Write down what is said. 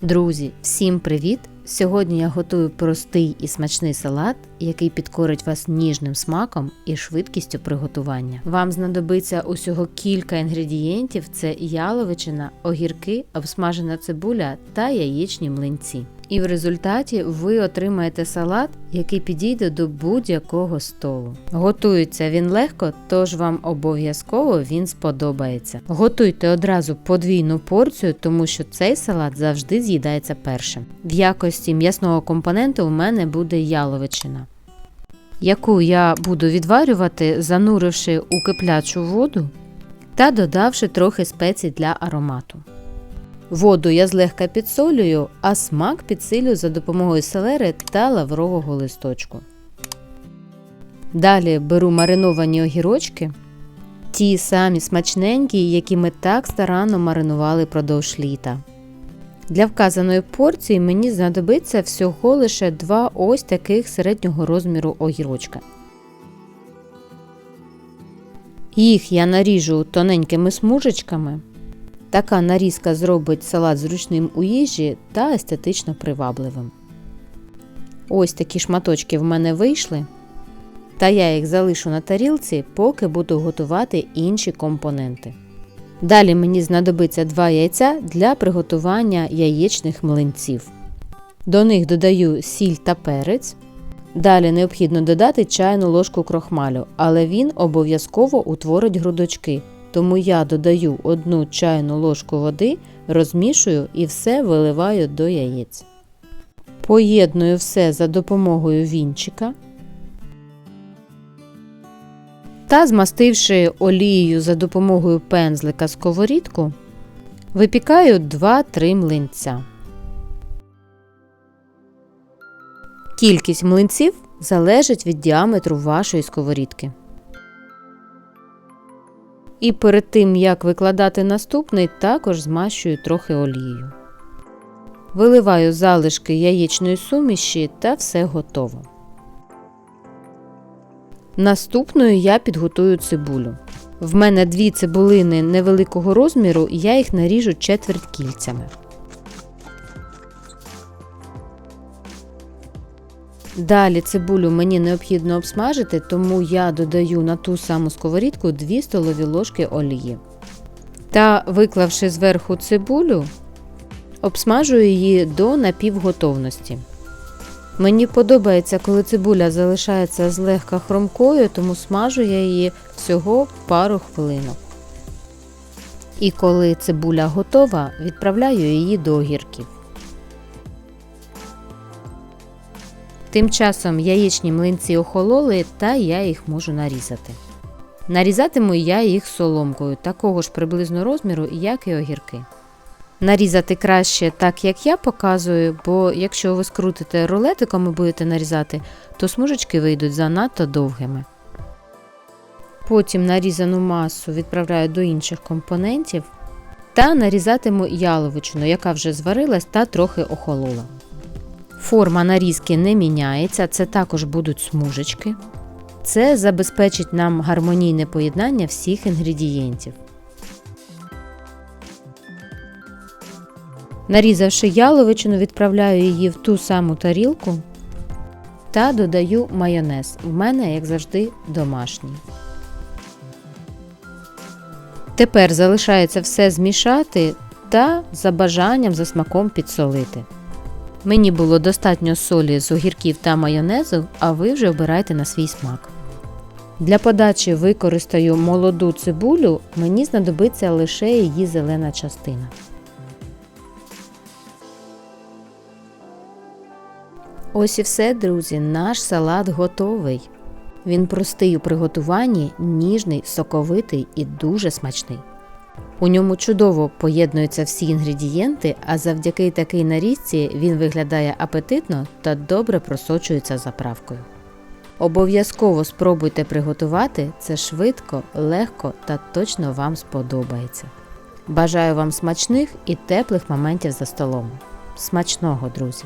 Друзі, всім привіт! Сьогодні я готую простий і смачний салат, який підкорить вас ніжним смаком і швидкістю приготування. Вам знадобиться усього кілька інгредієнтів: це яловичина, огірки, обсмажена цибуля та яєчні млинці. І в результаті ви отримаєте салат, який підійде до будь-якого столу. Готується він легко, тож вам обов'язково він сподобається. Готуйте одразу подвійну порцію, тому що цей салат завжди з'їдається першим. В якості м'ясного компоненту у мене буде яловичина, яку я буду відварювати, зануривши у киплячу воду та додавши трохи спецій для аромату. Воду я злегка підсолюю, а смак підсилю за допомогою селери та лаврового листочку. Далі беру мариновані огірочки, ті самі смачненькі, які ми так старанно маринували продовж літа. Для вказаної порції мені знадобиться всього лише два ось таких середнього розміру огірочка. Їх я наріжу тоненькими смужечками. Така нарізка зробить салат зручним у їжі та естетично привабливим. Ось такі шматочки в мене вийшли. Та я їх залишу на тарілці, поки буду готувати інші компоненти. Далі мені знадобиться 2 яйця для приготування яєчних млинців. До них додаю сіль та перець. Далі необхідно додати чайну ложку крохмалю, але він обов'язково утворить грудочки. Тому я додаю одну чайну ложку води, розмішую і все виливаю до яєць. Поєдную все за допомогою вінчика. Та змастивши олією за допомогою пензлика сковорідку, випікаю 2-3 млинця. Кількість млинців залежить від діаметру вашої сковорідки. І перед тим, як викладати наступний, також змащую трохи олією. Виливаю залишки яєчної суміші та все готово. Наступною я підготую цибулю. В мене дві цибулини невеликого розміру, я їх наріжу четверть кільцями. Далі цибулю мені необхідно обсмажити, тому я додаю на ту саму сковорідку 2 столові ложки олії. Та, виклавши зверху цибулю, обсмажую її до напівготовності. Мені подобається, коли цибуля залишається злегка хромкою, тому смажу я її всього пару хвилинок. І коли цибуля готова, відправляю її до огірків. Тим часом яєчні млинці охололи, та я їх можу нарізати. Нарізатиму я їх соломкою, такого ж приблизно розміру, як і огірки. Нарізати краще так, як я показую, бо якщо ви скрутите рулетиком і будете нарізати, то смужечки вийдуть занадто довгими. Потім нарізану масу відправляю до інших компонентів та нарізатиму яловичину, яка вже зварилась та трохи охолола. Форма нарізки не міняється, це також будуть смужечки. Це забезпечить нам гармонійне поєднання всіх інгредієнтів. Нарізавши яловичину, відправляю її в ту саму тарілку та додаю майонез. У мене, як завжди, домашній. Тепер залишається все змішати та за бажанням за смаком підсолити. Мені було достатньо солі з огірків та майонезу, а ви вже обирайте на свій смак. Для подачі використаю молоду цибулю, мені знадобиться лише її зелена частина. Ось і все, друзі, наш салат готовий. Він простий у приготуванні, ніжний, соковитий і дуже смачний. У ньому чудово поєднуються всі інгредієнти, а завдяки такій нарізці він виглядає апетитно та добре просочується заправкою. Обов'язково спробуйте приготувати це швидко, легко та точно вам сподобається. Бажаю вам смачних і теплих моментів за столом. Смачного, друзі!